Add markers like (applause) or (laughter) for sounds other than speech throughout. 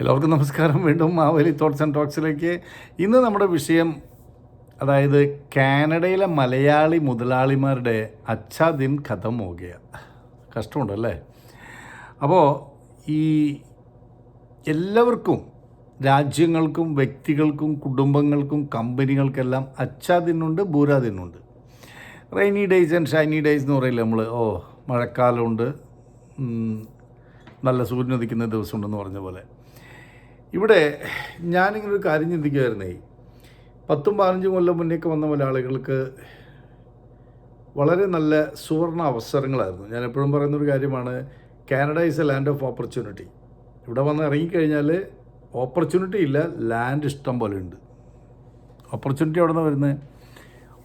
എല്ലാവർക്കും നമസ്കാരം. വീണ്ടും മാവേലി തോട്ട്സ് ആൻഡ് ടോക്സിലേക്ക് ഇന്ന് നമ്മുടെ വിഷയം അതായത് കാനഡയിലെ മലയാളി മുതലാളിമാരുടെ അച്ഛാ ദിൻ ഖതം ഹോഗയ കഷ്ടമുണ്ടല്ലേ? അപ്പോൾ ഈ എല്ലാവർക്കും രാജ്യങ്ങൾക്കും വ്യക്തികൾക്കും കുടുംബങ്ങൾക്കും കമ്പനികൾക്കെല്ലാം അച്ഛാ ദിനുണ്ട് ബൂരാ ദിനുണ്ട്. Rainy days and shiny days എന്ന് പറയില്ല നമ്മൾ ഓ മഴക്കാലമുണ്ട്. നല്ല സൂര്യൻ ഉദിക്കുന്ന ദിവസമുണ്ടെന്ന് പറഞ്ഞ പോലെ. ഇവിടെ ഞാനിങ്ങനെ ഒരു കാര്യം ചിന്തിക്കുമായിരുന്നേ പത്തും പതിനഞ്ചും കൊല്ലം മുന്നേക്ക് വന്ന മലയാളികൾക്ക് വളരെ നല്ല സുവർണ അവസരങ്ങളായിരുന്നു. ഞാൻ എപ്പോഴും പറയുന്ന ഒരു കാര്യമാണ് Canada is a land of opportunity ഇവിടെ വന്ന് ഇറങ്ങിക്കഴിഞ്ഞാൽ ഓപ്പർച്യൂണിറ്റി ഇല്ല ലാൻഡ് ഇഷ്ടം പോലെ ഉണ്ട്. ഓപ്പർച്യൂണിറ്റി എവിടെ നിന്ന് വരുന്നത്?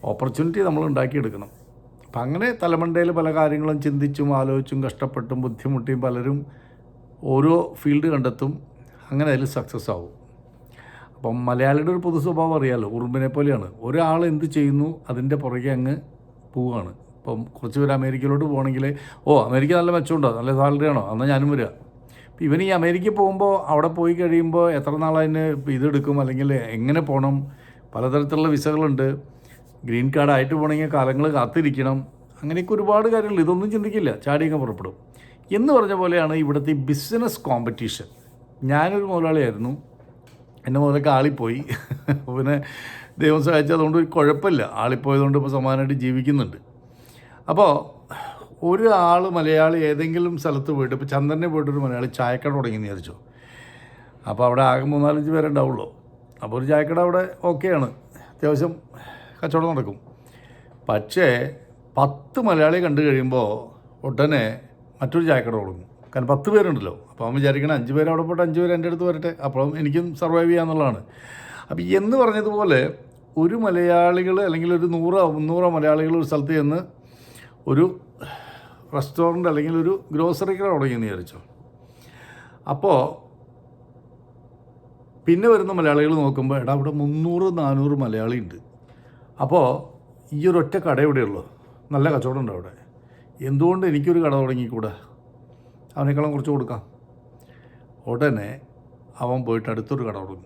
ഓപ്പർച്യൂണിറ്റി നമ്മൾ ഉണ്ടാക്കിയെടുക്കണം. അപ്പം അങ്ങനെ തലമണ്ടയിൽ പല കാര്യങ്ങളും ചിന്തിച്ചും ആലോചിച്ചും കഷ്ടപ്പെട്ടും ബുദ്ധിമുട്ടിയും പലരും ഓരോ ഫീൽഡ് കണ്ടെത്തും. അങ്ങനെ അതിൽ സക്സസ് ആവും. അപ്പം മലയാളിയുടെ ഒരു പൊതു സ്വഭാവം അറിയാമല്ലോ ഉറുമ്പിനെ പോലെയാണ്. ഒരാൾ എന്ത് ചെയ്യുന്നു അതിന്റെ പുറകെ അങ്ങ് പോവുകയാണ്. ഇപ്പം കുറച്ച് പേര് അമേരിക്കയിലോട്ട് പോകണമെങ്കിൽ ഓ അമേരിക്ക നല്ല മെച്ചമുണ്ടോ? നല്ല സാലറി ആണോ? എന്നാൽ ഞാനും വരിക. അപ്പം ഇവൻ ഈ അമേരിക്കയിൽ പോകുമ്പോൾ അവിടെ പോയി കഴിയുമ്പോൾ എത്ര നാളതിന് ഇതെടുക്കും അല്ലെങ്കിൽ എങ്ങനെ പോകണം? പലതരത്തിലുള്ള വിസകളുണ്ട്. ഗ്രീൻ കാർഡ് ആയിട്ട് പോകണമെങ്കിൽ കാലങ്ങൾ കാത്തിരിക്കണം. അങ്ങനെയൊക്കെ ഒരുപാട് കാര്യങ്ങൾ. ഇതൊന്നും ചിന്തിക്കില്ല. ചാടിയൊക്കെ പുറപ്പെടും. എന്ന് പറഞ്ഞ പോലെയാണ് ഇവിടുത്തെ ബിസിനസ് കോമ്പറ്റീഷൻ ഞാനൊരു മുതലാളിയായിരുന്നു. എന്റെ മുതലൊക്കെ ആളിപ്പോയി. പിന്നെ ദൈവം സഹായിച്ചു അതുകൊണ്ട് ഒരു കുഴപ്പമില്ല. ആളിപ്പോയതുകൊണ്ട് ഇപ്പോൾ സമാനമായിട്ട് ജീവിക്കുന്നുണ്ട്. അപ്പോൾ ഒരു ആൾ മലയാളി ഏതെങ്കിലും സ്ഥലത്ത് പോയിട്ട് ഇപ്പോൾ ചന്ദ്രനെ പോയിട്ടൊരു മലയാളി ചായക്കട തുടങ്ങിയെന്ന് വിചാരിച്ചു. അപ്പോൾ അവിടെ ആകെ മൂന്നാലഞ്ച് പേരെ ഉണ്ടാവുള്ളൂ. അപ്പോൾ ഒരു ചായക്കട അവിടെ ഓക്കെയാണ്. അത്യാവശ്യം കച്ചവടം നടക്കും. പക്ഷേ പത്ത് മലയാളി കണ്ടു കഴിയുമ്പോൾ ഉടനെ മറ്റൊരു ചായക്കട തുടങ്ങും. കാരണം പത്ത് പേരുണ്ടല്ലോ. അപ്പോൾ അവൻ വിചാരിക്കണം അഞ്ച് പേര് അവിടെ പോയിട്ട് അഞ്ച് പേര് എന്റെ അടുത്ത് വരട്ടെ. അപ്പം എനിക്കും സർവൈവ് ചെയ്യാന്നുള്ളതാണ്. അപ്പോൾ എന്ന് പറഞ്ഞതുപോലെ ഒരു മലയാളികൾ അല്ലെങ്കിൽ ഒരു നൂറോ മുന്നൂറോ മലയാളികൾ ഒരു സ്ഥലത്ത് ചെന്ന് ഒരു റെസ്റ്റോറന്റ് അല്ലെങ്കിൽ ഒരു ഗ്രോസറി കട തുടങ്ങിയെന്ന് വിചാരിച്ചോ. അപ്പോൾ പിന്നെ വരുന്ന മലയാളികൾ നോക്കുമ്പോൾ എടാ അവിടെ മുന്നൂറ് നാനൂറ് മലയാളി ഉണ്ട് അപ്പോൾ ഈ ഒരു ഒറ്റ കട എവിടെയുള്ളൂ? നല്ല കച്ചവടം ഉണ്ട് അവിടെ? എന്തുകൊണ്ട് എനിക്കൊരു കട തുടങ്ങിക്കൂടാ? അവനേക്കാളും കുറച്ച് കൊടുക്കാം. ഉടനെ അവൻ പോയിട്ട് അടുത്തൊരു കട തുടങ്ങും.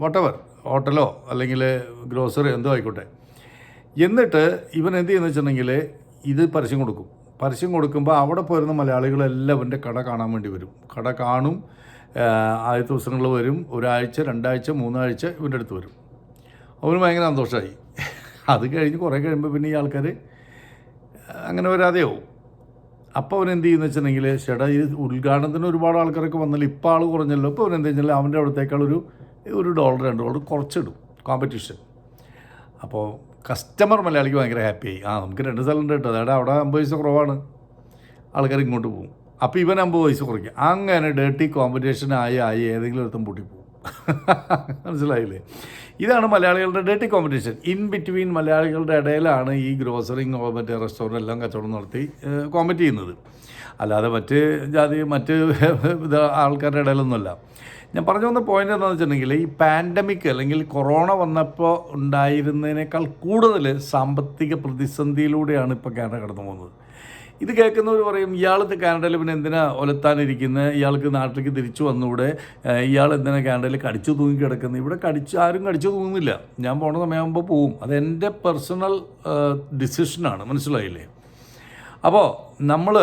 വട്ടവർ ഹോട്ടലോ അല്ലെങ്കിൽ ഗ്രോസറി എന്തോ ആയിക്കോട്ടെ. എന്നിട്ട് ഇവൻ എന്ത് ചെയ്യുന്ന വെച്ചിട്ടുണ്ടെങ്കിൽ ഇത് പരസ്യം കൊടുക്കും. പരസ്യം കൊടുക്കുമ്പോൾ അവിടെ പോരുന്ന മലയാളികളെല്ലാം ഇവന്റെ കട കാണാൻ വേണ്ടി വരും. കട കാണും ആദ്യത്തെ ദിവസങ്ങൾ വരും. ഒരാഴ്ച രണ്ടാഴ്ച മൂന്നാഴ്ച ഇവന്റെ അടുത്ത് വരും. അവന് ഭയങ്കര സന്തോഷമായി അത് കഴിഞ്ഞ് കുറേ കഴിയുമ്പോൾ പിന്നെ ഈ ആൾക്കാർ അങ്ങനെ വരാതെയാവും. അപ്പോൾ അവൻ എന്ത് ചെയ്യുന്ന വെച്ചിട്ടുണ്ടെങ്കിൽ ചേട്ടാ ഈ ഉദ്ഘാടനത്തിന് ഒരുപാട് ആൾക്കാരൊക്കെ വന്നാൽ ഇപ്പോൾ ആൾ കുറഞ്ഞല്ലോ. ഇപ്പോൾ അവൻ എന്ത് കഴിഞ്ഞാൽ അവന്റെ അവിടത്തേക്കാൾ ഒരു ഒരു ഡോളർ രണ്ട് ഡോളർ കുറച്ചിടും കോമ്പറ്റീഷൻ അപ്പോൾ കസ്റ്റമർ മലയാളിക്ക് ഭയങ്കര ഹാപ്പിയായി ആ നമുക്ക് രണ്ട് സ്ഥലം ഉണ്ട് കേട്ടോ. അതായത് അവിടെ അമ്പത് പൈസ കുറവാണ്. ആൾക്കാർ ഇങ്ങോട്ട് പോകും അപ്പോൾ ഇവൻ അമ്പത് പൈസ കുറയ്ക്കും. അങ്ങനെ ഡേർട്ടി കോമ്പറ്റീഷൻ ആയി ആയി ഏതെങ്കിലും ഒരുത്തം പൊട്ടിപ്പോകും (laughs) മനസ്സിലായില്ലേ? ഇതാണ് മലയാളികളുടെ ഡേറ്റി കോമ്പറ്റീഷൻ ഇൻ ബിറ്റ്വീൻ മലയാളികളുടെ ഇടയിലാണ് ഈ ഗ്രോസറിങ് മറ്റേ റെസ്റ്റോറന്റ് എല്ലാം കച്ചവടം നടത്തി കോമ്പറ്റ് ചെയ്യുന്നത്. അല്ലാതെ മറ്റ് ജാതി മറ്റ് ഇത് ആൾക്കാരുടെ ഇടയിലൊന്നുമല്ല. ഞാൻ പറഞ്ഞു വന്ന പോയിന്റ് എന്താണെന്ന് വെച്ചിട്ടുണ്ടെങ്കിൽ ഈ പാൻഡമിക് അല്ലെങ്കിൽ കൊറോണ വന്നപ്പോൾ ഉണ്ടായിരുന്നതിനേക്കാൾ കൂടുതൽ സാമ്പത്തിക പ്രതിസന്ധിയിലൂടെയാണ് ഇപ്പോൾ കാനഡ കടന്നു പോകുന്നത് ഇത് കേൾക്കുന്നവർ പറയും ഇയാൾ കാനഡയിൽ പിന്നെ എന്തിനാ ഒലത്താനിരിക്കുന്നത് ഇയാൾക്ക് നാട്ടിലേക്ക് തിരിച്ചു വന്നുകൂടെ ഇയാൾ എന്തിനാ കാനഡയിൽ കടിച്ചു തൂങ്ങി കിടക്കുന്നത് ഇവിടെ കടിച്ച് ആരും കടിച്ചു തൂങ്ങുന്നില്ല. ഞാൻ പോണ സമയമാകുമ്പോൾ പോവും. അത് എന്റെ പേഴ്സണൽ ഡിസിഷനാണ്. മനസ്സിലായില്ലേ? അപ്പോൾ നമ്മൾ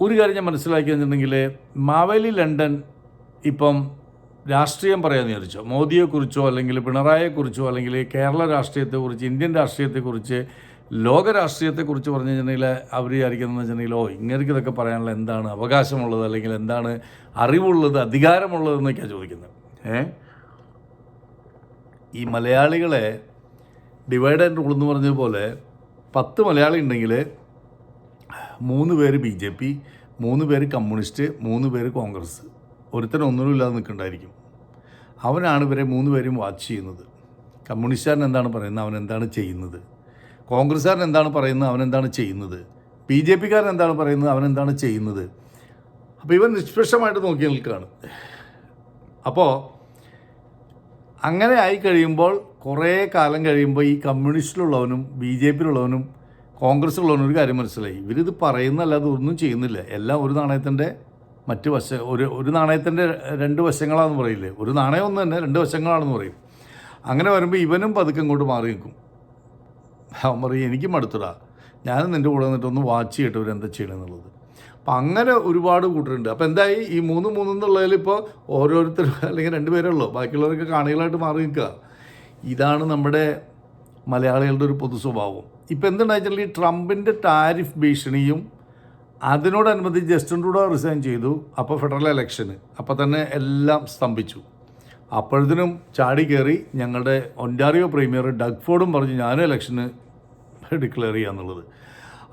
ഒരു കാര്യം ഞാൻ മനസ്സിലാക്കി വെച്ചിട്ടുണ്ടെങ്കിൽ മാവേലി ലണ്ടൻ ഇപ്പം രാഷ്ട്രീയം പറയാമെന്ന് വിചാരിച്ചോ. മോദിയെക്കുറിച്ചോ അല്ലെങ്കിൽ പിണറായിയെക്കുറിച്ചോ അല്ലെങ്കിൽ കേരള രാഷ്ട്രീയത്തെക്കുറിച്ച് ഇന്ത്യൻ രാഷ്ട്രീയത്തെക്കുറിച്ച് ലോക രാഷ്ട്രീയത്തെക്കുറിച്ച് പറഞ്ഞു കഴിഞ്ഞിട്ടുണ്ടെങ്കിൽ അവർ വിചാരിക്കുന്നതെന്ന് വെച്ചിട്ടുണ്ടെങ്കിൽ ഓ ഇങ്ങനെയൊക്കെ ഇതൊക്കെ പറയാനുള്ള എന്താണ് അവകാശമുള്ളത് അല്ലെങ്കിൽ എന്താണ് അറിവുള്ളത് അധികാരമുള്ളത് എന്നൊക്കെയാണ് ചോദിക്കുന്നത്. ഏ? ഈ മലയാളികളെ ഡിവൈഡ് ആൻഡ് റൂൾ എന്ന് പറഞ്ഞതുപോലെ പത്ത് മലയാളി ഉണ്ടെങ്കിൽ മൂന്ന് പേര് ബി ജെ പി മൂന്ന് പേര് കമ്മ്യൂണിസ്റ്റ് മൂന്ന് പേര് കോൺഗ്രസ്. ഒരുത്തൻ ഒന്നിനും ഇല്ലാതെ നിൽക്കണ്ടായിരിക്കും. അവനാണ് ഇവരെ മൂന്ന് പേരും വാച്ച് ചെയ്യുന്നത്. കമ്മ്യൂണിസ്റ്റുകാരൻ എന്താണ് പറയുന്നത്? അവൻ എന്താണ് ചെയ്യുന്നത്? കോൺഗ്രസ്സുകാരൻ എന്താണ് പറയുന്നത്? അവനെന്താണ് ചെയ്യുന്നത്? ബി ജെ പിക്കാരൻ എന്താണ് പറയുന്നത്? അവൻ എന്താണ് ചെയ്യുന്നത്? അപ്പോൾ ഇവൻ നിഷ്പക്ഷമായിട്ട് നോക്കി നിൽക്കുകയാണ്. അപ്പോൾ അങ്ങനെ ആയി കഴിയുമ്പോൾ കുറേ കാലം കഴിയുമ്പോൾ ഈ കമ്മ്യൂണിസ്റ്റിലുള്ളവനും ബി ജെ പിയിലുള്ളവനും കോൺഗ്രസ്സിലുള്ളവനും ഒരു കാര്യം മനസ്സിലായി. ഇവരിത് പറയുന്നല്ലാതെ ഒന്നും ചെയ്യുന്നില്ല. എല്ലാം ഒരു നാണയത്തിന്റെ മറ്റ് വശ ഒരു ഒരു നാണയത്തിന്റെ രണ്ട് വശങ്ങളാണെന്ന് പറയില്ലേ? ഒരു നാണയം ഒന്ന് തന്നെ രണ്ട് വശങ്ങളാണെന്ന് പറയും. അങ്ങനെ വരുമ്പോൾ ഇവനും പതുക്കെ ഇങ്ങോട്ട് മാറി നിൽക്കും. അവൻ പറയും എനിക്കും മടുത്തടാ. ഞാൻ നിന്റെ കൂടെ നിന്നിട്ട് ഒന്ന് വാച്ച് ചെയ്യട്ടെ ഇവരെന്താ ചെയ്യണമെന്നുള്ളത് അപ്പം അങ്ങനെ ഒരുപാട് കൂട്ടരുണ്ട്. അപ്പോൾ എന്തായി? ഈ മൂന്ന് മൂന്ന് എന്നുള്ളതിൽ ഇപ്പോൾ ഓരോരുത്തർ (laughs) അല്ലെങ്കിൽ രണ്ട് പേരേ ഉള്ളൂ. ബാക്കിയുള്ളവരൊക്കെ കാണികളായിട്ട് മാറി നിൽക്കുക. ഇതാണ് നമ്മുടെ മലയാളികളുടെ ഒരു പൊതു സ്വഭാവം. ഇപ്പം എന്തുണ്ടാച്ചാൽ ഈ ട്രംപിന്റെ ടാരിഫ് ഭീഷണിയും അതിനോടനുബന്ധിച്ച് ജസ്റ്റിൻ ട്രൂഡോ റിസൈൻ ചെയ്തു. അപ്പോൾ ഫെഡറൽ ഇലക്ഷന് അപ്പോൾ തന്നെ എല്ലാം സ്തംഭിച്ചു. അപ്പോഴത്തേനും ചാടി കയറി ഞങ്ങളുടെ ഒന്റാറിയോ പ്രീമിയർ ഡഗ് ഫോർഡും പറഞ്ഞു ഞാൻ ഇലക്ഷന് ഡിക്ലെയർ ചെയ്യാന്നുള്ളത്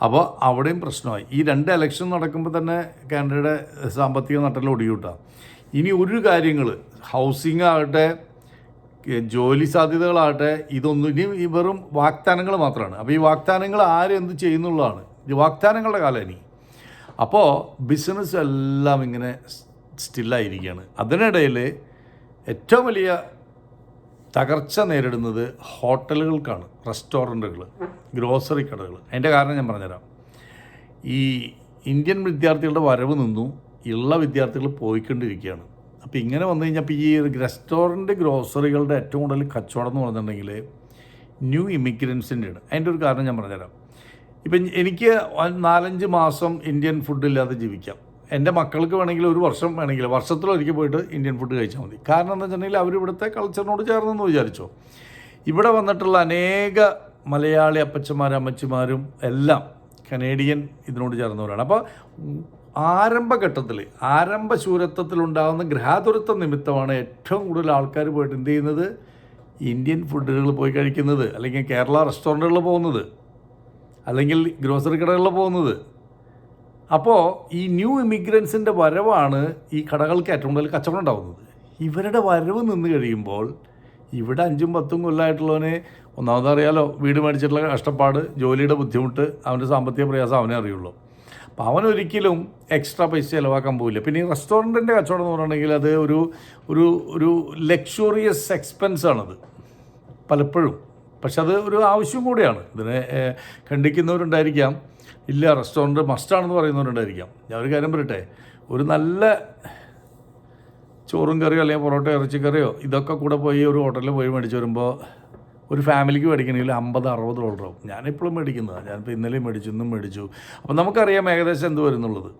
അപ്പോൾ അവിടെയും പ്രശ്നമായി. ഈ രണ്ട് ഇലക്ഷൻ നടക്കുമ്പോൾ തന്നെ കാനഡയുടെ സാമ്പത്തിക നട്ടെല്ലാം ഒടിയൂട്ടാം. ഇനി ഒരു കാര്യങ്ങൾ ഹൗസിംഗ് ആകട്ടെ ജോലി സാധ്യതകളാകട്ടെ ഇതൊന്നും ഇനി ഈ വെറും വാഗ്ദാനങ്ങൾ മാത്രമാണ്. അപ്പോൾ ഈ വാഗ്ദാനങ്ങൾ ആരെന്ത് ചെയ്യുന്നുള്ളതാണ്. ഇത് വാഗ്ദാനങ്ങളുടെ കാലം ഇനി. അപ്പോൾ ബിസിനസ് എല്ലാം ഇങ്ങനെ സ്റ്റില്ലായിരിക്കുകയാണ് അതിനിടയിൽ ഏറ്റവും വലിയ തകർച്ച നേരിടുന്നത് ഹോട്ടലുകൾക്കാണ് റെസ്റ്റോറന്റുകൾ ഗ്രോസറി കടകൾ. അതിന്റെ കാരണം ഞാൻ പറഞ്ഞുതരാം. ഈ ഇന്ത്യൻ വിദ്യാർത്ഥികളുടെ വരവ് നിന്നു ഉള്ള വിദ്യാർത്ഥികൾ പോയിക്കൊണ്ടിരിക്കുകയാണ്. അപ്പോൾ ഇങ്ങനെ വന്നു കഴിഞ്ഞാൽ ഇപ്പോൾ ഈ റെസ്റ്റോറന്റ് ഗ്രോസറികളുടെ ഏറ്റവും കൂടുതൽ കച്ചവടം എന്ന് പറഞ്ഞിട്ടുണ്ടെങ്കിൽ ന്യൂ ഇമിഗ്രൻസിന്റെയാണ്. അതിന്റെ ഒരു കാരണം ഞാൻ പറഞ്ഞുതരാം. ഇപ്പം എനിക്ക് നാലഞ്ച് മാസം ഇന്ത്യൻ ഫുഡ് ഇല്ലാതെ ജീവിക്കാം. എന്റെ മക്കൾക്ക് വേണമെങ്കിൽ ഒരു വർഷം വേണമെങ്കിൽ വർഷത്തിലൊരിക്കൽ പോയിട്ട് ഇന്ത്യൻ ഫുഡ് കഴിച്ചാൽ മതി. കാരണം എന്താ വെച്ചിട്ടുണ്ടെങ്കിൽ അവർ ഇവിടുത്തെ കൾച്ചറിനോട് ചേർന്നെന്ന് വിചാരിച്ചോ. ഇവിടെ വന്നിട്ടുള്ള അനേക മലയാളി അപ്പച്ചന്മാരും അമ്മച്ചിമാരും എല്ലാം കനേഡിയൻ ഇതിനോട് ചേർന്നവരാണ്. അപ്പോൾ ആരംഭഘട്ടത്തിൽ ആരംഭ ശൂരത്വത്തിലുണ്ടാകുന്ന ഗ്രഹാതുരത്വം നിമിത്തമാണ് ഏറ്റവും കൂടുതൽ ആൾക്കാർ പോയിട്ട് എന്ത് ചെയ്യുന്നത്? ഇന്ത്യൻ ഫുഡുകൾ പോയി കഴിക്കുന്നത്. അല്ലെങ്കിൽ കേരള റെസ്റ്റോറന്റുകളിൽ പോകുന്നത്. അല്ലെങ്കിൽ ഗ്രോസറി കടകളിൽ പോകുന്നത്. അപ്പോൾ ഈ ന്യൂ ഇമിഗ്രൻസിന്റെ വരവാണ് ഈ കടകൾക്ക് ഏറ്റവും കൂടുതൽ കച്ചവടം ഉണ്ടാകുന്നത് ഇവരുടെ വരവ് നിന്ന് കഴിയുമ്പോൾ ഇവിടെ അഞ്ചും പത്തും കൊല്ലമായിട്ടുള്ളവന് ഒന്നാമത് അറിയാലോ വീട് മേടിച്ചിട്ടുള്ള കഷ്ടപ്പാട് ജോലിയുടെ ബുദ്ധിമുട്ട് അവന്റെ സാമ്പത്തിക പ്രയാസം അവനെ അറിയുള്ളൂ. അപ്പോൾ അവനൊരിക്കലും എക്സ്ട്രാ പൈസ ചിലവാക്കാൻ പോവില്ല. പിന്നെ ഈ റെസ്റ്റോറന്റിന്റെ കച്ചവടം എന്ന് പറഞ്ഞിട്ടുണ്ടെങ്കിൽ അത് ഒരു ഒരു ഒരു ലക്ഷറിയസ് എക്സ്പെൻസ് ആണത് പലപ്പോഴും. പക്ഷെ അത് ഒരു ആവശ്യം കൂടിയാണ്. ഇതിനെ ഖണ്ഡിക്കുന്നവരുണ്ടായിരിക്കാം. ഇല്ല റെസ്റ്റോറന്റ് മസ്റ്റാണെന്ന് പറയുന്നവരുണ്ടായിരിക്കാം. ഞാൻ ഒരു കാര്യം പറയട്ടെ. ഒരു നല്ല ചോറും കറിയോ അല്ലെങ്കിൽ പൊറോട്ട ഇറച്ചിക്കറിയോ ഇതൊക്കെ കൂടെ പോയി ഒരു ഹോട്ടലിൽ പോയി മേടിച്ച് വരുമ്പോൾ ഒരു ഫാമിലിക്ക് മേടിക്കണമെങ്കിൽ അമ്പത് അറുപത് ഡോളറാവും ഞാനിപ്പോഴും മേടിക്കുന്നതാണ് ഞാനിപ്പോൾ ഇന്നലെയും മേടിച്ചു ഇന്നും മേടിച്ചു. അപ്പം നമുക്കറിയാം ഏകദേശം എന്ത് വരുന്നുള്ളത്.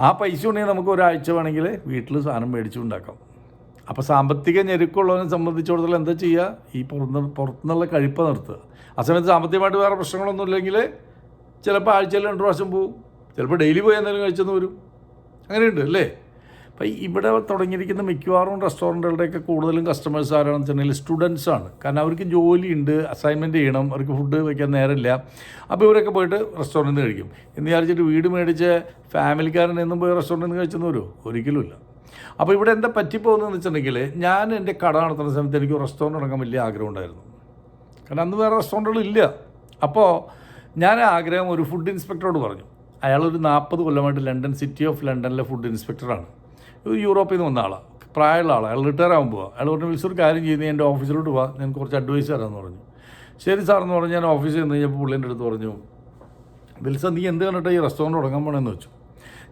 ആ പൈസ ഉണ്ടെങ്കിൽ നമുക്ക് ഒരാഴ്ച വേണമെങ്കിൽ വീട്ടിൽ സാധനം മേടിച്ചു ഉണ്ടാക്കാം. അപ്പോൾ സാമ്പത്തിക ഞെരുക്കമുള്ളവനെ സംബന്ധിച്ചിടത്തോളം എന്താ ചെയ്യുക ഈ പുറത്ത് പുറത്തുനിന്നുള്ള കഴിപ്പ് നിർത്തുക. ആ സമയത്ത് സാമ്പത്തികമായിട്ട് വേറെ പ്രശ്നങ്ങളൊന്നും ഇല്ലെങ്കിൽ ചിലപ്പോൾ ആഴ്ചയിൽ രണ്ട് പ്രാവശ്യം പോവും. ചിലപ്പോൾ ഡെയിലി പോയി എന്തെങ്കിലും കഴിച്ചെന്ന് വരും. അങ്ങനെയുണ്ട് അല്ലേ? അപ്പം ഇവിടെ തുടങ്ങിയിരിക്കുന്ന മിക്കവാറും റെസ്റ്റോറന്റുകളുടെയൊക്കെ കൂടുതലും കസ്റ്റമേഴ്സ് ആരാണെന്ന് വെച്ചിട്ടുണ്ടെങ്കിൽ സ്റ്റുഡൻസ് ആണ്. കാരണം അവർക്ക് ജോലിയുണ്ട് അസൈൻമെന്റ് ചെയ്യണം അവർക്ക് ഫുഡ് വയ്ക്കാൻ നേരമില്ല. അപ്പോൾ ഇവരൊക്കെ പോയിട്ട് റെസ്റ്റോറന്റിൽ നിന്ന് കഴിക്കും. എന്ന് വിചാരിച്ചിട്ട് വീട് മേടിച്ച് ഫാമിലിക്കാരൻ എന്നും പോയി റെസ്റ്റോറന്റിൽ നിന്ന് കഴിച്ചെന്ന് വരുമോ? ഒരിക്കലുമില്ല അപ്പോൾ ഇവിടെ എന്താ പറ്റിപ്പോകുന്നതെന്ന് വെച്ചിട്ടുണ്ടെങ്കിൽ ഞാൻ എന്റെ കട നടത്തുന്ന സമയത്ത് എനിക്ക് റെസ്റ്റോറന്റ് തുടങ്ങാൻ വലിയ ആഗ്രഹം ഉണ്ടായിരുന്നു കാരണം അന്ന് വേറെ റെസ്റ്റോറന്റുകൾ ഇല്ല. അപ്പോൾ ഞാൻ ആഗ്രഹം ഒരു ഫുഡ് ഇൻസ്പെക്ടറോട് പറഞ്ഞു. അയാളൊരു നാൽപ്പത് കൊല്ലമായിട്ട് ലണ്ടൻ സിറ്റി ഓഫ് ലണ്ടനിലെ ഫുഡ് ഇൻസ്പെക്ടറാണ് ഒരു യൂറോപ്പിൽ നിന്ന് വന്ന ആളാണ് പ്രായമുള്ള ആളാണ് അയാൾ റിട്ടയർ ആകുമ്പോൾ അയാൾ പറഞ്ഞു വിളിച്ചൊരു കാര്യം ചെയ്യുന്നത് എന്റെ ഓഫീസിലോട്ട് പോവാ ഞാൻ കുറച്ച് അഡ്വൈസ് തരാമെന്ന് പറഞ്ഞു. ശരി സാറെന്ന് പറഞ്ഞു ഞാൻ ഓഫീസിൽ നിന്ന് കഴിഞ്ഞപ്പോൾ പുള്ളിന്റെ അടുത്ത് പറഞ്ഞു വിൽസൺ നീ എന്ത് കണ്ടിട്ട് ഈ റെസ്റ്റോറന്റ് തുടങ്ങാൻ പോകണമെന്ന് വെച്ചു?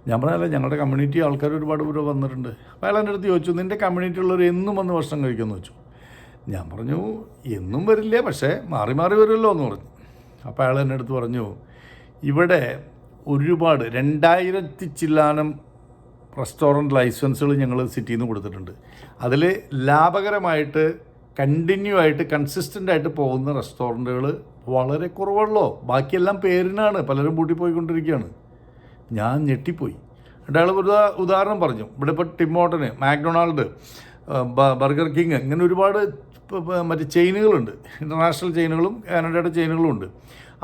ഞാൻ പറഞ്ഞല്ല ഞങ്ങളുടെ കമ്മ്യൂണിറ്റി ആൾക്കാർ ഒരുപാട് പേര് വന്നിട്ടുണ്ട്. അപ്പോൾ അയാൾ എന്റെ അടുത്ത് ചോദിച്ചു നിന്റെ കമ്മ്യൂണിറ്റി ഉള്ളവർ എന്നും വന്ന് ഭക്ഷണം കഴിക്കുമെന്ന് വെച്ചു ഞാൻ പറഞ്ഞു എന്നും വരില്ല പക്ഷേ മാറി മാറി വരുമല്ലോ എന്ന് പറഞ്ഞു. അപ്പോൾ അയാൾ എന്റെ അടുത്ത് പറഞ്ഞു ഇവിടെ ഒരുപാട് രണ്ടായിരത്തി ചില്ലാനം റെസ്റ്റോറന്റ് ലൈസൻസുകൾ ഞങ്ങൾ സിറ്റിയിൽ നിന്ന് കൊടുത്തിട്ടുണ്ട്. അതിൽ ലാഭകരമായിട്ട് കണ്ടിന്യൂ ആയിട്ട് കൺസിസ്റ്റന്റ് ആയിട്ട് പോകുന്ന റെസ്റ്റോറന്റുകൾ വളരെ കുറവുള്ളോ? ബാക്കിയെല്ലാം പേരിനാണ്. പലരും പൂട്ടിപ്പോയിക്കൊണ്ടിരിക്കുകയാണ്. ഞാൻ ഞെട്ടിപ്പോയി. അയാൾ ഒരു ഉദാഹരണം പറഞ്ഞു. ഇവിടെ ഇപ്പോൾ ടിമോട്ടന് മാക്ഡൊണാൾഡ് ബർഗർ കിങ് ഇങ്ങനെ ഒരുപാട് മറ്റു ചെയിനുകളുണ്ട്. ഇന്റർനാഷണൽ ചെയിനുകളും കാനഡയുടെ ചെയിനുകളും ഉണ്ട്.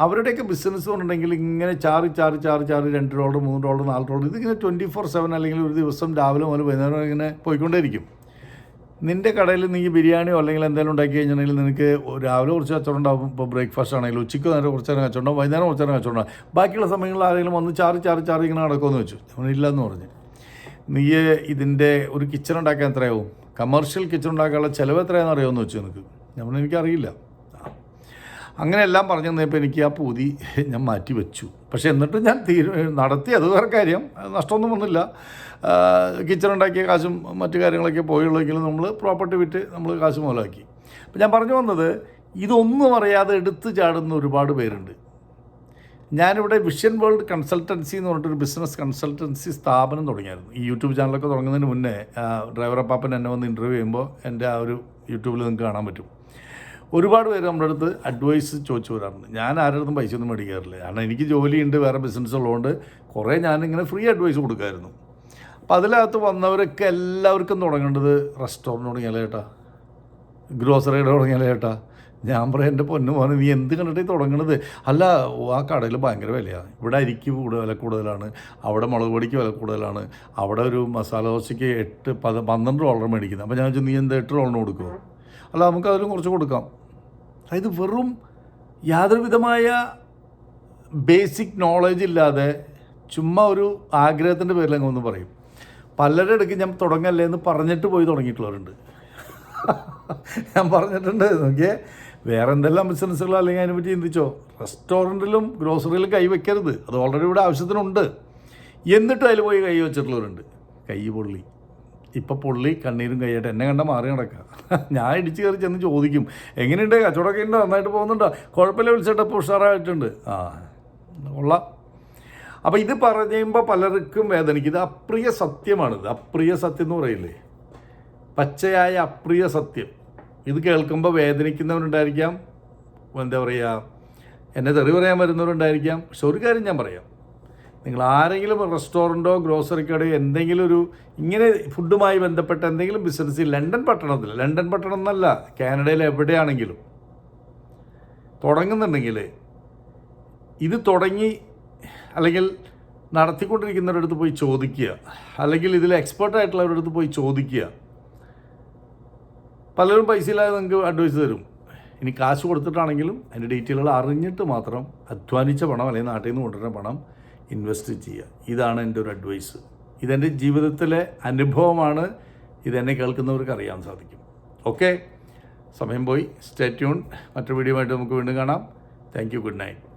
അവരുടെയൊക്കെ ബിസിനസ് കൊണ്ടുണ്ടെങ്കിൽ ഇങ്ങനെ ചാറി ചാറി ചാറി ചാറി രണ്ട് ഡോളർ മൂന്ന് ഡോളർ നാല് ഡോളർ ഇതിങ്ങനെ ട്വന്റി ഫോർ സെവൻ അല്ലെങ്കിൽ ഒരു ദിവസം രാവിലെ മുതൽ വൈകുന്നേരം ഇങ്ങനെ പോയിക്കൊണ്ടേയിരിക്കും. നിന്റെ കടയിൽ നീ ബിരിയാണിയോ അല്ലെങ്കിൽ എന്തെങ്കിലും ഉണ്ടാക്കി കഴിഞ്ഞിട്ടുണ്ടെങ്കിൽ നിനക്ക് രാവിലെ കുറച്ച് കച്ചവടം ഉണ്ടാവും. ഇപ്പോൾ ബ്രേക്ക്ഫാസ്റ്റ് ആണെങ്കിലും ഉച്ചയ്ക്ക് നേരം കുറച്ച് നേരം കച്ചവടം ഉണ്ടാവും. വൈകുന്നേരം കുറച്ച് നേരം കച്ചവടം ഉണ്ടാവും. ബാക്കിയുള്ള സമയങ്ങളിൽ ആരെങ്കിലും വന്ന് ചാറി ചാറി ചാറി ഇങ്ങനെ നടക്കുമെന്ന് വെച്ചു. അവൻ ഇല്ലയെന്ന് പറഞ്ഞു. നീ ഇതിന്റെ ഒരു കിച്ചൺ ഉണ്ടാക്കാൻ എത്രയാവും? കമേർഷ്യൽ കിച്ചൺ ഉണ്ടാക്കാനുള്ള ചിലവ് എത്രയാണെന്ന് അറിയാമെന്ന് വെച്ചു നിനക്ക്. നമ്മൾ എനിക്കറിയില്ല. അങ്ങനെ എല്ലാം പറഞ്ഞു തന്നപ്പോൾ എനിക്ക് ആ പൂതി ഞാൻ മാറ്റി വെച്ചു. പക്ഷേ എന്നിട്ട് ഞാൻ തീരു നടത്തി. അത് വേറെ കാര്യം. നഷ്ടമൊന്നും വന്നില്ല. കിച്ചൺ ഉണ്ടാക്കിയ കാശും മറ്റു കാര്യങ്ങളൊക്കെ പോയുള്ളെങ്കിലും നമ്മൾ പ്രോപ്പർട്ടി വിറ്റ് നമ്മൾ കാശ് മുതലാക്കി. അപ്പം ഞാൻ പറഞ്ഞു വന്നത് ഇതൊന്നും അറിയാതെ എടുത്തു ചാടുന്ന ഒരുപാട് പേരുണ്ട്. ഞാനിവിടെ വിഷൻ വേൾഡ് കൺസൾട്ടൻസി എന്ന് പറഞ്ഞിട്ടൊരു ബിസിനസ് കൺസൾട്ടൻസി സ്ഥാപനം തുടങ്ങിയായിരുന്നു. ഈ യൂട്യൂബ് ചാനലൊക്കെ തുടങ്ങുന്നതിന് മുന്നേ ഡ്രൈവർ അപ്പാപ്പൻ എന്നെ വന്ന് ഇന്റർവ്യൂ ചെയ്യുമ്പോൾ എന്റെ ആ ഒരു യൂട്യൂബിൽ നിങ്ങൾക്ക് കാണാൻ പറ്റും. ഒരുപാട് പേര് നമ്മുടെ അടുത്ത് അഡ്വൈസ് ചോദിച്ചു വരാറുണ്ട്. ഞാൻ ആരുടെ പൈസ ഒന്നും മേടിക്കാറില്ല. കാരണം എനിക്ക് ജോലിയുണ്ട് വേറെ ബിസിനസ് ഉള്ളതുകൊണ്ട് കുറേ ഞാനിങ്ങനെ ഫ്രീ അഡ്വൈസ് കൊടുക്കായിരുന്നു. അപ്പോൾ അതിനകത്ത് വന്നവരൊക്കെ എല്ലാവർക്കും തുടങ്ങേണ്ടത് റെസ്റ്റോറന്റ് തുടങ്ങിയാലേ ചേട്ടാ ഗ്രോസറിയുടെ തുടങ്ങിയാലേ ചേട്ടാ ഞാൻ പറയാം എന്റെ പൊന്നു മോനെ നീ എന്ത് കണ്ടിട്ട് തുടങ്ങണത്? അല്ല ആ കടയിൽ ഭയങ്കര വിലയാണ് ഇവിടെ അരിക്ക് കൂടുതൽ വില കൂടുതലാണ്. അവിടെ മുളക് പൊടിക്ക് വില കൂടുതലാണ്. അവിടെ ഒരു മസാല ദോശയ്ക്ക് എട്ട് പന്ത്രണ്ട് ഡോളർ മേടിക്കുന്നത് അപ്പോൾ ഞാൻ വെച്ചാൽ നീ എന്ത് എട്ട് ഡോളറിന് കൊടുക്കുമോ അല്ല നമുക്ക് അതിലും കുറച്ച് കൊടുക്കാം. അതായത് വെറും യാതൊരുവിധമായ ബേസിക് നോളജ് ഇല്ലാതെ ചുമ്മാ ഒരു ആഗ്രഹത്തിന്റെ പേരിൽ അങ്ങ് ഒന്ന് പറയും. പലരുടെ ഇടയ്ക്ക് ഞാൻ തുടങ്ങല്ലേ എന്ന് പറഞ്ഞിട്ട് പോയി തുടങ്ങിയിട്ടുള്ളവരുണ്ട്. ഞാൻ പറഞ്ഞിട്ടുണ്ട് നോക്കിയേ വേറെ എന്തെല്ലാം ബിസിനസ്സുകളോ അല്ലെങ്കിൽ അതിനെപ്പറ്റി ചിന്തിച്ചോ? റെസ്റ്റോറന്റിലും ഗ്രോസറിയിലും കൈ വെക്കരുത്. അത് ഓൾറെഡി ഇവിടെ ആവശ്യത്തിനുണ്ട്. എന്നിട്ട് അതിൽ പോയി കൈ വെച്ചിട്ടുള്ളവരുണ്ട്. കൈ പൊള്ളി. ഇപ്പം പുള്ളി കണ്ണീരും കൈയായിട്ട് എന്നെ കണ്ട മാറി നടക്കുക ഞാൻ ഇടിച്ച് കയറി ചെന്ന് ചോദിക്കും എങ്ങനെയുണ്ട്? കച്ചവടമൊക്കെ ഉണ്ട്? നന്നായിട്ട് പോകുന്നുണ്ടോ? കുഴപ്പമില്ല വിളിച്ചിട്ടപ്പോൾ ഉഷാറായിട്ടുണ്ട്. ആ ഉള്ള അപ്പോൾ ഇത് പറയുമ്പോൾ പലർക്കും വേദനിക്കും. ഇത് അപ്രിയ സത്യമാണിത് അപ്രിയ സത്യം എന്ന് പറയില്ലേ? പച്ചയായ അപ്രിയ സത്യം. ഇത് കേൾക്കുമ്പോൾ വേദനിക്കുന്നവരുണ്ടായിരിക്കാം. എന്താ പറയുക എന്നെ തെറി പറയാൻ വരുന്നവരുണ്ടായിരിക്കാം. പക്ഷെ ഒരു കാര്യം ഞാൻ പറയാം. നിങ്ങൾ ആരെങ്കിലും റെസ്റ്റോറന്റോ ഗ്രോസറി കടയോ എന്തെങ്കിലും ഒരു ഇങ്ങനെ ഫുഡുമായി ബന്ധപ്പെട്ട എന്തെങ്കിലും ബിസിനസ് ലണ്ടൻ പട്ടണത്തിൽ ലണ്ടൻ പട്ടണം എന്നല്ല കാനഡയിൽ എവിടെയാണെങ്കിലും. തുടങ്ങുന്നുണ്ടെങ്കിൽ ഇത് തുടങ്ങി അല്ലെങ്കിൽ നടത്തിക്കൊണ്ടിരിക്കുന്നവരുടെ അടുത്ത് പോയി ചോദിക്കുക. അല്ലെങ്കിൽ ഇതിൽ എക്സ്പേർട്ട് ആയിട്ടുള്ളവരുടെ അടുത്ത് പോയി ചോദിക്കുക. പലരും പൈസ ഇല്ലാതെ നിങ്ങൾക്ക് അഡ്വൈസ് തരും. ഇനി കാശ് കൊടുത്തിട്ടാണെങ്കിലും അതിന്റെ ഡീറ്റെയിലുകൾ അറിഞ്ഞിട്ട് മാത്രം അധ്വാനിച്ച പണം അല്ലെങ്കിൽ നാട്ടിൽ നിന്ന് കൊണ്ടുവരുന്ന പണം ഇൻവെസ്റ്റ് ചെയ്യുക. ഇതാണ് എന്റെ ഒരു അഡ്വൈസ് ഇതെന്റെ ജീവിതത്തിലെ അനുഭവമാണ്. ഇതെന്നെ കേൾക്കുന്നവർക്ക് അറിയാൻ സാധിക്കും. ഓക്കെ സമയം പോയി. സ്റ്റേ ട്യൂൺ മറ്റൊരു വീഡിയോ ആയിട്ട് നമുക്ക് വീണ്ടും കാണാം. Thank you good night